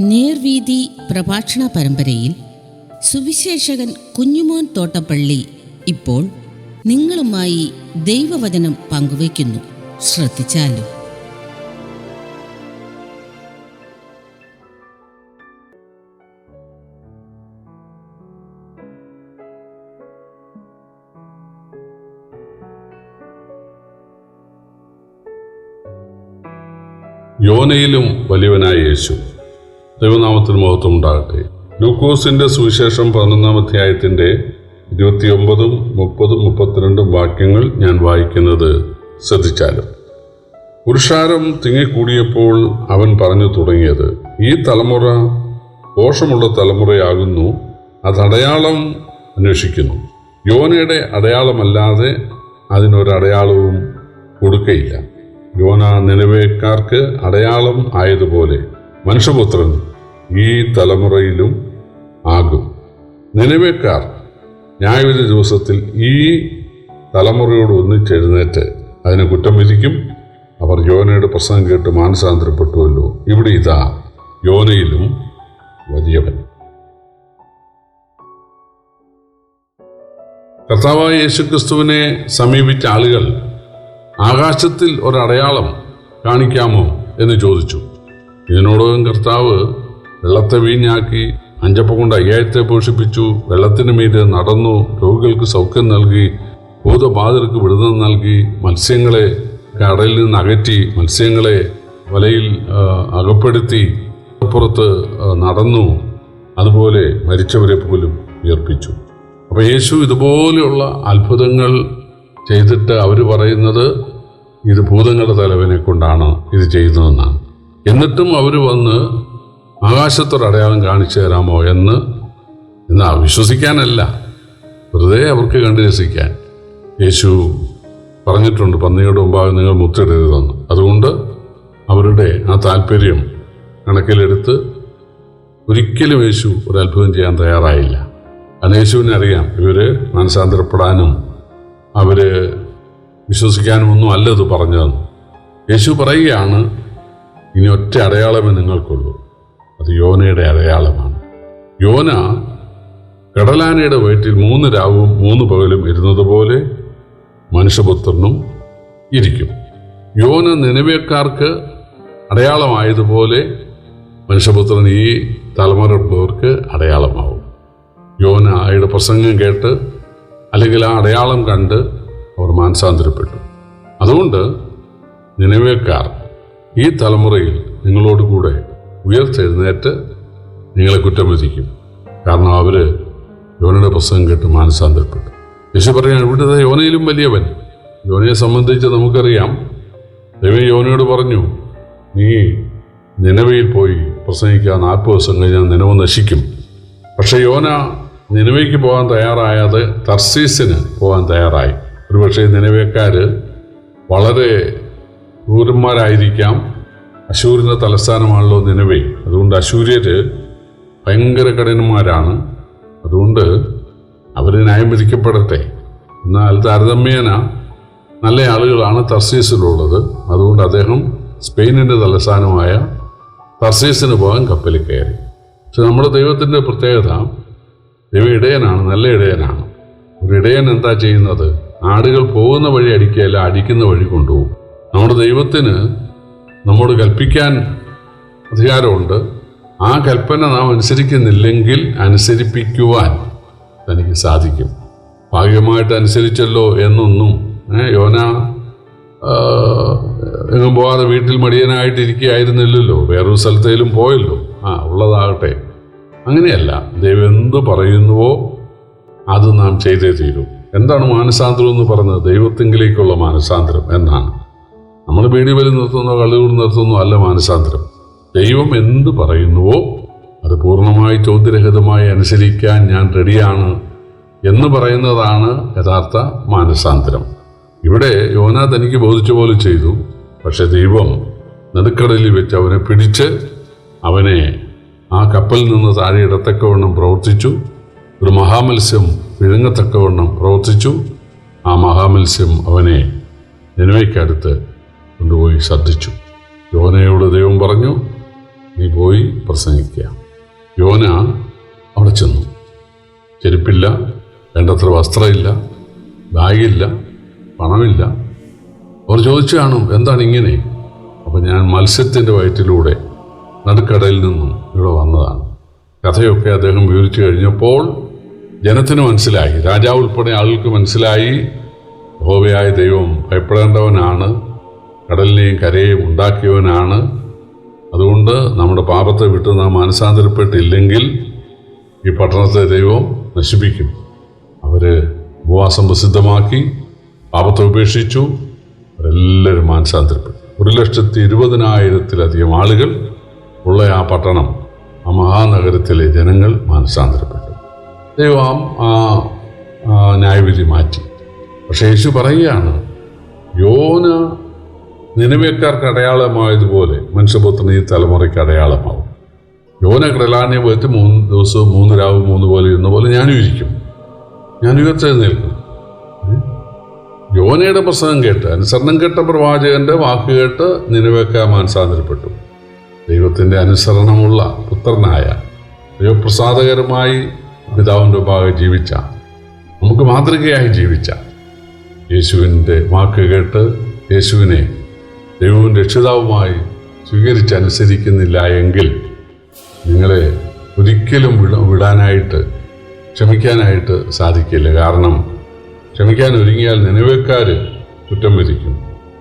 നേർവീതി പ്രഭാഷണ പരമ്പരയിൽ സുവിശേഷകൻ കുഞ്ഞുമോൻ തോട്ടപ്പള്ളി ഇപ്പോൾ നിങ്ങളുമായി ദൈവവചനം പങ്കുവയ്ക്കുന്നു. ശ്രദ്ധിച്ചാലും? യോനയിലും വലിയവനായ യേശു ദൈവനാമത്തിന് മഹത്വം ഉണ്ടാകട്ടെ. ലൂക്കോസിന്റെ സുവിശേഷം പതിനൊന്നാം അധ്യായത്തിന്റെ ഇരുപത്തിയൊമ്പതും മുപ്പതും മുപ്പത്തിരണ്ടും വാക്യങ്ങൾ ഞാൻ വായിക്കുന്നത് ശ്രദ്ധിച്ചാലും. പുരുഷാരം തിങ്ങിക്കൂടിയപ്പോൾ അവൻ പറഞ്ഞു തുടങ്ങിയത് ഈ തലമുറ ദോഷമുള്ള തലമുറയാകുന്നു അതടയാളം അന്വേഷിക്കുന്നു. യോനയുടെ അടയാളമല്ലാതെ അതിനൊരടയാളവും കൊടുക്കയില്ല. യോന നിലവേക്കാർക്ക് അടയാളം ആയതുപോലെ മനുഷ്യപുത്രൻ ഈ തലമുറയിലും ആകും. നിലവേക്കാർ ന്യായവിധി ദിവസത്തിൽ ഈ തലമുറയോട് ഒന്നിച്ചെഴുന്നേറ്റ് അതിനെ കുറ്റം വിധിക്കും. അവർ യോനയുടെ പ്രസംഗം കേട്ട് മാനസാന്തരപ്പെട്ടുവല്ലോ. ഇവിടെ ഇതാ യോനയിലും വലിയവൻ. കർത്താവായ യേശുക്രിസ്തുവിനെ സമീപിച്ച ആളുകൾ ആകാശത്തിൽ ഒരടയാളം കാണിക്കാമോ എന്ന് ചോദിച്ചു. ഇതിനോടകം കർത്താവ് വെള്ളത്തെ വീഞ്ഞാക്കി അഞ്ചപ്പ കൊണ്ട് അയ്യായിരത്തെ പോഷിപ്പിച്ചു. വെള്ളത്തിന് മീതെ നടന്നു രോഗികൾക്ക് സൗഖ്യം നൽകി ഭൂതബാധിതർക്ക് വിടുതൽ നൽകി മത്സ്യങ്ങളെ കടലിൽ നിന്ന് അകറ്റി മത്സ്യങ്ങളെ വലയിൽ അകപ്പെടുത്തി പുറത്ത് നടന്നു. അതുപോലെ മരിച്ചവരെ പോലും ഉയർപ്പിച്ചു. അപ്പോൾ യേശു ഇതുപോലെയുള്ള അത്ഭുതങ്ങൾ ചെയ്തിട്ട് അവർ പറയുന്നത് ഇത് ഭൂതങ്ങളുടെ തലവനെ കൊണ്ടാണ് ഇത് ചെയ്യുന്നതെന്നാണ്. എന്നിട്ടും അവർ വന്ന് ആകാശത്തൊരു അടയാളം കാണിച്ചു തരാമോ എന്ന് എന്നാ വിശ്വസിക്കാനല്ല. വെറുതെ അവർക്ക് കണ്ടു രസിക്കാൻ. യേശു പറഞ്ഞിട്ടുണ്ട് പന്നിയുടെ മുമ്പാകെ നിങ്ങൾ മുത്തിടരുതെന്ന്. അതുകൊണ്ട് അവരുടെ ആ താല്പര്യം കണക്കിലെടുത്ത് ഒരിക്കലും യേശു ഒരു അത്ഭുതം ചെയ്യാൻ തയ്യാറായില്ല. കാരണം യേശുവിനെ അറിയാം ഇവർ മനസാന്തരപ്പെടാനും അവർ വിശ്വസിക്കാനും ഒന്നും അല്ല ഇത് പറഞ്ഞതെന്ന്. യേശു പറയുകയാണ് ഇനി ഒറ്റ അടയാളമേ നിങ്ങൾക്കുള്ളൂ. അത് യോനയുടെ അടയാളമാണ്. യോന കടലാനയുടെ വയറ്റിൽ മൂന്ന് രാവും മൂന്ന് പകലും ഇരുന്നത് പോലെ മനുഷ്യപുത്രനും ഇരിക്കും. യോന നിലവേക്കാർക്ക് അടയാളമായതുപോലെ മനുഷ്യപുത്രൻ ഈ തലമുറയുള്ളവർക്ക് അടയാളമാവും. യോന അയാളുടെ പ്രസംഗം കേട്ട് അല്ലെങ്കിൽ ആ അടയാളം കണ്ട് അവർ മാനസാന്തരപ്പെട്ടു. അതുകൊണ്ട് നിലവേക്കാർ ഈ തലമുറയിൽ നിങ്ങളോട് കൂടെ ഉയർത്തെഴുന്നേറ്റ് നിങ്ങളെ കുറ്റം വിധിക്കും കാരണം അവർ യോനയുടെ പ്രസംഗം കേട്ട് മാനസാന്തരപ്പെട്ടു. യേശു പറയാൻ ഇവിടുത്തെ യോനയിലും വലിയവൻ. യോനയെ സംബന്ധിച്ച് നമുക്കറിയാം. ദൈവം യോനയോട് പറഞ്ഞു നീ നിലവയിൽ പോയി പ്രസംഗിക്കാൻ നാൽപ്പത് ദിവസം കഴിഞ്ഞാൽ നിലവ് നശിക്കും. പക്ഷേ യോന നിലവയ്ക്ക് പോകാൻ തയ്യാറായത് തർസീസിന് പോകാൻ തയ്യാറായി. ഒരുപക്ഷെ നിലവേക്കാർ വളരെ ക്രൂരന്മാരായിരിക്കാം. അശൂരിന്റെ തലസ്ഥാനമാണല്ലോ നിലവേ അതുകൊണ്ട് അശൂര്യര് ഭയങ്കര കഠിനന്മാരാണ്. അതുകൊണ്ട് അവർ ന്യായം വിധിക്കപ്പെടട്ടെ. എന്നാൽ താരതമ്യേന നല്ല ആളുകളാണ് തർസീസിലുള്ളത്. അതുകൊണ്ട് അദ്ദേഹം സ്പെയിനിന്റെ തലസ്ഥാനമായ തർസീസിന് പോകാൻ കപ്പലിൽ കയറി. പക്ഷെ നമ്മുടെ ദൈവത്തിന്റെ പ്രത്യേകത ദൈവം ഇടയനാണ് നല്ല ഇടയനാണ്. ഒരു ഇടയൻ എന്താ ചെയ്യുന്നത്? ആടുകൾ പോകുന്ന വഴി അടിക്കുകയല്ല അടിക്കുന്ന വഴി കൊണ്ടുപോകും. നമ്മുടെ ദൈവത്തിന് നമ്മോട് കൽപ്പിക്കാൻ അധികാരമുണ്ട്. ആ കൽപ്പന നാം അനുസരിക്കുന്നില്ലെങ്കിൽ അനുസരിപ്പിക്കുവാൻ തനിക്ക് സാധിക്കും. ഭാഗ്യമായിട്ട് അനുസരിച്ചല്ലോ എന്നൊന്നും യോന എങ്ങും പോകാതെ വീട്ടിൽ മടിയനായിട്ടിരിക്കുകയായിരുന്നില്ലല്ലോ വേറൊരു സ്ഥലത്തേലും പോയല്ലോ. ആ ഉള്ളതാകട്ടെ. അങ്ങനെയല്ല ദൈവം എന്ത് പറയുന്നുവോ അത് നാം ചെയ്തേ തീരൂ. എന്താണ് മാനസാന്തരം എന്ന് പറഞ്ഞത്? ദൈവത്തെങ്കിലേക്കുള്ള മാനസാന്തരം എന്നാണ്. നമ്മൾ ബീഡി വലി നിർത്തുന്നോ കള്ളുകൂടി നിർത്തുന്നോ അല്ല മാനസാന്തരം. ദൈവം എന്ത് പറയുന്നുവോ അത് പൂർണമായി ചോദ്യരഹിതമായി അനുസരിക്കാൻ ഞാൻ റെഡിയാണ് എന്ന് പറയുന്നതാണ് യഥാർത്ഥ മാനസാന്തരം. ഇവിടെ യോന തനിക്ക് ബോധിച്ച പോലെ ചെയ്തു. പക്ഷെ ദൈവം നടുക്കടലിൽ വെച്ച് അവനെ പിടിച്ച് അവനെ ആ കപ്പലിൽ നിന്ന് താഴെ ഇടത്തക്കവണ്ണം പ്രവർത്തിച്ചു. ഒരു മഹാമത്സ്യം വിഴുങ്ങത്തക്കവണ്ണം പ്രവർത്തിച്ചു. ആ മഹാമത്സ്യം അവനെ നിലവയ്ക്കടുത്ത് കൊണ്ടുപോയി ശ്രദ്ധിച്ചു യോനയോട് ദൈവം പറഞ്ഞു നീ പോയി പ്രസംഗിക്കുക യോന അവിടെ ചെന്നു. ചെരുപ്പില്ല വേണ്ടത്ര വസ്ത്രമില്ല ബാഗില്ല പണമില്ല. അവർ ചോദിച്ചു കാണും എന്താണ് ഇങ്ങനെ? അപ്പം ഞാൻ മത്സ്യത്തിന്റെ വയറ്റിലൂടെ നടുക്കടയിൽ നിന്നും ഇവിടെ വന്നതാണ്. കഥയൊക്കെ അദ്ദേഹം വിവരിച്ചു കഴിഞ്ഞപ്പോൾ ജനത്തിന് മനസ്സിലായി. രാജാവ് ഉൾപ്പെടെ ആളുകൾക്ക് മനസ്സിലായി. ഹോവയായ ദൈവം ഭയപ്പെടേണ്ടവനാണ്. കടലിനെയും കരയെയും ഉണ്ടാക്കിയവനാണ്. അതുകൊണ്ട് നമ്മുടെ പാപത്തെ വിട്ട് നാം മാനസാന്തരപ്പെട്ടില്ലെങ്കിൽ ഈ പട്ടണത്തെ ദൈവം നശിപ്പിക്കും. അവർ ഉപവാസം പ്രസിദ്ധമാക്കി പാപത്തെ ഉപേക്ഷിച്ചു അവരെല്ലാവരും മാനസാന്തരപ്പെട്ടു. ഒരു ലക്ഷത്തി ഇരുപതിനായിരത്തിലധികം ആളുകൾ ഉള്ള ആ പട്ടണം ആ മഹാനഗരത്തിലെ ജനങ്ങൾ മാനസാന്തരപ്പെട്ടു. ദൈവം ആ ന്യായവിധി മാറ്റി. പക്ഷേ യേശു പറയുകയാണ് യോന നിലവേക്കാർക്ക് അടയാളമായതുപോലെ മനുഷ്യപുത്രൻ ഈ തലമുറയ്ക്ക് അടയാളമാവും. യോന കടലാണിയെ പോയിട്ട് മൂന്ന് ദിവസവും മൂന്ന് രാവും മൂന്ന് പോലെ ഇരുന്ന പോലെ ഞാനും ഇരിക്കും. ഞാൻ ഉയർത്തെഴുന്നേൽക്കും. യോനയുടെ പ്രസംഗം കേട്ട് അനുസരണം കേട്ട പ്രവാചകന്റെ വാക്ക് കേട്ട് നിലവേക്ക മാനസാന്തരപ്പെട്ടു. ദൈവത്തിന്റെ അനുസരണമുള്ള പുത്രനായ ദൈവപ്രസാദകരമായി പിതാവിന്റെ ഭാഗം ജീവിച്ച നമുക്ക് മാതൃകയായി ജീവിച്ച യേശുവിന്റെ വാക്ക് കേട്ട് യേശുവിനെ ദൈവവും രക്ഷിതാവുമായി സ്വീകരിച്ചനുസരിക്കുന്നില്ല എങ്കിൽ നിങ്ങളെ ഒരിക്കലും വിട വിടാനായിട്ട് ക്ഷമിക്കാനായിട്ട് സാധിക്കില്ല. കാരണം ക്ഷമിക്കാൻ ഒരുങ്ങിയാൽ നിലവേക്കാർ കുറ്റം വിധിക്കും.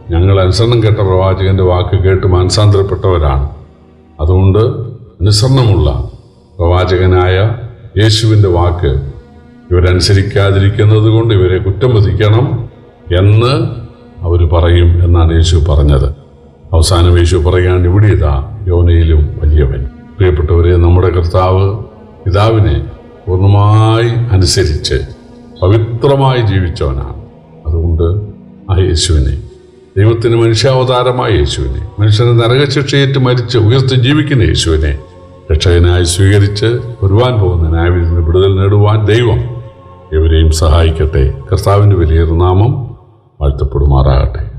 ഞങ്ങൾ അനുസരണം കേട്ട പ്രവാചകന്റെ വാക്ക് കേട്ട് മാനസാന്തരപ്പെട്ടവരാണ്. അതുകൊണ്ട് അനുസരണമുള്ള പ്രവാചകനായ യേശുവിന്റെ വാക്ക് ഇവരനുസരിക്കാതിരിക്കുന്നത് കൊണ്ട് ഇവരെ കുറ്റം വിധിക്കണം എന്ന് അവർ പറയും എന്നാണ് യേശു പറഞ്ഞത്. അവസാനം യേശു പറയുകയാണ് ഇവിടെ ഇതാ യോനയിലും വലിയവൻ. പ്രിയപ്പെട്ടവരെ നമ്മുടെ കർത്താവ് പിതാവിനെ പൂർണമായി അനുസരിച്ച് പവിത്രമായി ജീവിച്ചവനാണ്. അതുകൊണ്ട് ആ യേശുവിനെ ദൈവത്തിന് മനുഷ്യാവതാരമായ യേശുവിനെ മനുഷ്യനെ നരകശിക്ഷയേറ്റ് മരിച്ച് ഉയർത്ത് ജീവിക്കുന്ന യേശുവിനെ രക്ഷകനായി സ്വീകരിച്ച് വരുവാൻ പോകുന്ന ന്യായവിധി വിടുതൽ നേടുവാൻ ദൈവം ഇവരെയും സഹായിക്കട്ടെ. കർത്താവിന്റെ വലിയൊരു നാമം വാഴ്ത്തപ്പെടുമാറാകട്ടെ.